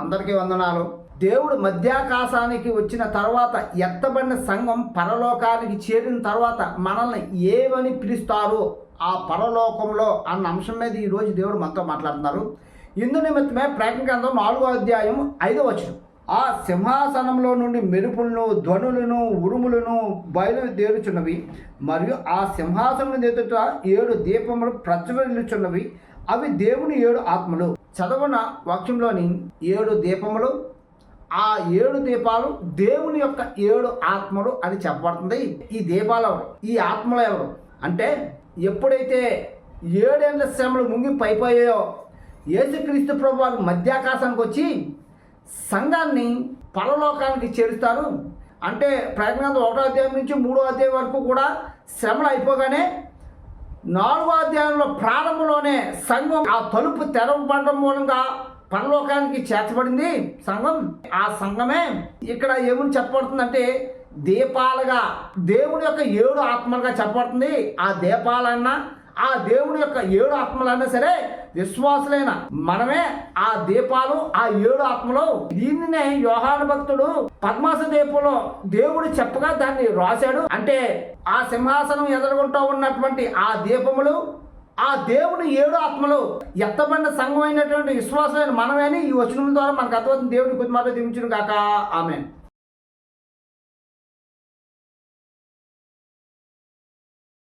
అందరికీ వందనాలు. దేవుడు మధ్యాకాశానికి వచ్చిన తర్వాత ఎత్తబడిన సంఘం పరలోకానికి చేరిన తర్వాత మనల్ని ఏమని పిలుస్తారు ఆ పరలోకంలో అన్న అంశం మీద ఈరోజు దేవుడు మనతో మాట్లాడుతున్నారు. ఇందు నిమిత్తమే ప్రకటన గ్రంథం నాలుగో అధ్యాయం ఐదో వచ్చిన ఆ సింహాసనంలో నుండి మెరుపులను ధ్వనులను ఉరుములను బయలుదేరుచున్నవి మరియు ఆ సింహాసనం ఎదుట ఏడు దీపములు ప్రచురించున్నవి అవి దేవుని ఏడు ఆత్మలు. చదవన వాక్యంలోని ఏడు దీపములు ఆ ఏడు దీపాలు దేవుని యొక్క ఏడు ఆత్మలు అని చెప్పబడుతుంది. ఈ దీపాలు ఎవరు? ఈ ఆత్మలు ఎవరు? అంటే ఎప్పుడైతే ఏడేళ్ళ శ్రమలు ముగింపు అయిపోయాయో యేసుక్రీస్తు ప్రభు వారు మధ్యాకాశానికి వచ్చి సంఘాన్ని పరలోకానికి చేరుస్తారు. అంటే ప్రయత్నం ఒకటో అధ్యాయం నుంచి మూడో అధ్యాయం వరకు కూడా శ్రమలు అయిపోగానే నాలుగో అధ్యాయంలో ప్రారంభంలోనే సంఘం ఆ తలుపు తెరవబడడం మూలంగా పరలోకానికి చేర్చబడింది సంఘం. ఆ సంఘమే ఇక్కడ ఏమని చెప్పబడుతుందంటే దీపాలుగా దేవుని యొక్క ఏడు ఆత్మలుగా చెప్పబడుతుంది. ఆ దీపాలన్నా ఆ దేవుని యొక్క ఏడు ఆత్మలన్నా సరే విశ్వాసులైన మనమే ఆ దీపాలు ఆ ఏడు ఆత్మలు. దీనినే యోహాను భక్తుడు పద్మాస దీపంలో దేవుడు చెప్పగా దాన్ని రాశాడు. అంటే ఆ సింహాసనం ఎదుర్కొంటూ ఉన్నటువంటి ఆ దీపములు ఆ దేవుని ఏడు ఆత్మలు ఎత్తబడిన సంఘమైనటువంటి విశ్వాసమైన మనమేని ఈ వచనం ద్వారా మనకు అర్థమవుతుంది దేవుడి కొద్ది మాట దించును కాక ఆమె